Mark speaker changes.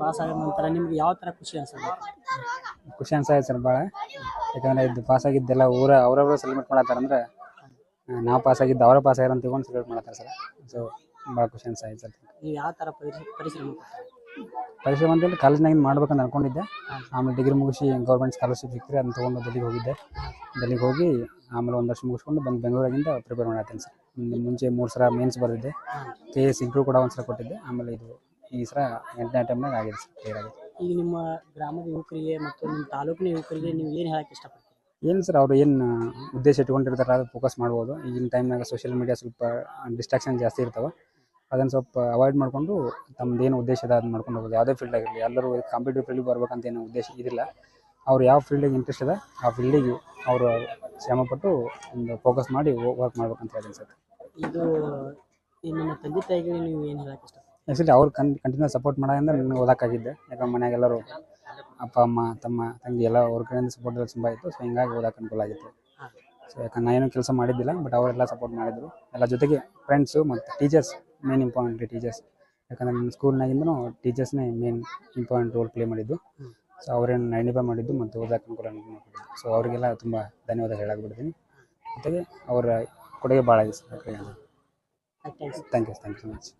Speaker 1: Pass ಆದ ನಂತರ ನಿಮ್ಗೆ ಯಾವ ಥರ ಖುಷಿ ಅನ್ಸುತ್ತೆ?
Speaker 2: ಖುಷಿ ಅನ್ಸಾಯ್ತು ಸರ್ ಭಾಳ. ಯಾಕಂದ್ರೆ ಇದು ಪಾಸ್ ಆಗಿದ್ದೆಲ್ಲ ಊರ ಅವ್ರವ್ರು ಸೆಲೆಬ್ರೇಟ್ ಮಾಡತ್ತಾರ ಅಂದ್ರೆ ನಾವು ಪಾಸ್ ಆಗಿದ್ದು ಅವರ ಪಾಸ್ ಆಗ್ಯಾರ ಅಂತ ತಗೊಂಡು ಸೆಲೆಬ್ರೇಟ್ ಮಾಡತ್ತಾರ ಸರ್. ಸೊ ಭಾಳ ಖುಷಿ ಅನ್ಸಾಯ್ತು ಸರ್.
Speaker 1: ನೀವು ಯಾವ ಥರ ಪರಿಶ್ರಮ ಪರಿಶ್ರಮ?
Speaker 2: ಪರಿಶ್ರಮ ಅಂತೇಳಿ ಕಾಲೇಜ್ನಾಗಿಂದ ಮಾಡ್ಬೇಕಂತ ಅನ್ಕೊಂಡಿದ್ದೆ. ಆಮೇಲೆ ಡಿಗ್ರಿ ಮುಗಿಸಿ ಗೌರ್ಮೆಂಟ್ ಸ್ಕಾಲರ್ಶಿಪ್ ಸಿಕ್ಕಿದ್ರೆ ಅದನ್ನ ತೊಗೊಂಡು ಡೆಲ್ಲಿಗೆ ಹೋಗಿದ್ದೆ. ಡೆಲ್ಲಿಗೆ ಹೋಗಿ ಆಮೇಲೆ ಒಂದು ವರ್ಷ ಮುಗಿಸ್ಕೊಂಡು ಬಂದು ಬೆಂಗಳೂರಾಗಿಂದ ಪ್ರಿಪೇರ್ ಮಾಡತ್ತೇನೆ ಸರ್. ಮುಂಚೆ ಮೂರು ಸಲ ಮೇನ್ಸ್ ಬರೆದಿದ್ದೆ. ಕೆ ಎಸ್ ಇಂಟ್ರೂ ಕೂಡ ಒಂದ್ಸಲ ಕೊಟ್ಟಿದ್ದೆ. ಆಮೇಲೆ ಇದು ಈ ಸರ ಎಂಟನೇ ಟೈಮ್ನಾಗ ಆಗಿದೆ ಸರ್ ಕ್ಲಿಯರ್ ಆಗಿದೆ
Speaker 1: ಈಗ ನಿಮ್ಮ ಗ್ರಾಮದ ಯುವಕರಿಗೆ ಮತ್ತು ನಿಮ್ಮ ತಾಲೂಕಿನ ಯುವಕರಿಗೆ ನೀವು ಏನು ಹೇಳಕ್ಕೆ ಇಷ್ಟಪಡ್ತೀರಿ?
Speaker 2: ಏನು ಸರ್ ಅವರು ಏನು ಉದ್ದೇಶ ಇಟ್ಕೊಂಡಿರ್ತಾರೆ ಅದು ಫೋಕಸ್ ಮಾಡ್ಬೋದು. ಈಗಿನ ಟೈಮ್ನಾಗ ಸೋಷಿಯಲ್ ಮೀಡಿಯಾ ಸ್ವಲ್ಪ ಡಿಸ್ಟ್ರಾಕ್ಷನ್ ಜಾಸ್ತಿ ಇರ್ತಾವೆ. ಅದನ್ನು ಸ್ವಲ್ಪ ಅವಾಯ್ಡ್ ಮಾಡಿಕೊಂಡು ತಮ್ಮದು ಏನು ಉದ್ದೇಶ ಇದೆ ಅದನ್ನ ಮಾಡ್ಕೊಂಡು ಹೋಗೋದು. ಯಾವುದೇ ಫೀಲ್ಡ್ ಆಗಿರಲಿ ಎಲ್ಲರೂ ಕಾಂಪಿಟೇಟಿವ್ ಫೀಲ್ಡಿಗೆ ಬರ್ಬೇಕಂತ ಏನು ಉದ್ದೇಶ ಇದಿಲ್ಲ. ಅವ್ರು ಯಾವ ಫೀಲ್ಡಿಗೆ ಇಂಟ್ರೆಸ್ಟ್ ಇದೆ ಆ ಫೀಲ್ಡಿಗೆ ಅವರು ಶ್ರಮಪಟ್ಟು ಒಂದು ಫೋಕಸ್ ಮಾಡಿ ವರ್ಕ್ ಮಾಡ್ಬೇಕಂತ ಹೇಳಿ ಸರ್.
Speaker 1: ಇದು ನಿಮ್ಮ ತಂದೆ ತಾಯಿಗೆ ನೀವು ಏನು ಹೇಳಕ್ಕೆ ಇಷ್ಟಪಡ್ತೀರಿ?
Speaker 2: ಆ್ಯಕ್ಚುಲಿ ಅವ್ರು ಕನ್ ಕಂಟಿನ್ಯೂ ಸಪೋರ್ಟ್ ಮಾಡೋದ್ರಿಂದ ನನಗೆ ಓದೋಕ್ಕಾಗಿದ್ದೆ. ಯಾಕಂದ್ರೆ ಮನ್ಯಾಗ ಎಲ್ಲರೂ ಅಪ್ಪ ಅಮ್ಮ ತಮ್ಮ ತಂಗಿ ಎಲ್ಲ ಅವ್ರ ಕಡೆಯಿಂದ ಸಪೋರ್ಟ್ ತುಂಬ ಇತ್ತು. ಸೊ ಹಿಂಗಾಗಿ ಓದೋಕೆ ಅನುಕೂಲ ಆಗಿತ್ತು. ಸೊ ಯಾಕಂದ್ರೆ ನಾನೇನು ಏನೂ ಕೆಲಸ ಮಾಡಿದ್ದಿಲ್ಲ ಬಟ್ ಅವರೆಲ್ಲ ಸಪೋರ್ಟ್ ಮಾಡಿದರು. ಎಲ್ಲ ಜೊತೆಗೆ ಫ್ರೆಂಡ್ಸು ಮತ್ತು ಟೀಚರ್ಸ್ ಮೇನ್ ಇಂಪಾರ್ಟೆಂಟ್ ಟೀಚರ್ಸ್ ಯಾಕಂದ್ರೆ ನನ್ನ ಸ್ಕೂಲ್ನಾಗಿಂದನೂ ಟೀಚರ್ಸ್ನೇ ಮೇನ್ ಇಂಪಾರ್ಟೆಂಟ್ ರೋಲ್ ಪ್ಲೇ ಮಾಡಿದ್ದು. ಸೊ ಅವ್ರೇನು ಐಡೆಂಟಿಫೈ ಮಾಡಿದ್ದು ಮತ್ತು ಓದಕ್ಕೆ ಅನುಕೂಲ ಮಾಡಿದ್ದು ಸೊ ಅವರಿಗೆಲ್ಲ ತುಂಬ ಧನ್ಯವಾದ ಹೇಳಾಕ್ಬಿಡ್ತೀನಿ ಜೊತೆಗೆ ಅವರ ಕೊಡುಗೆ ಭಾಳ sir
Speaker 1: thanks
Speaker 2: thank you thank you so much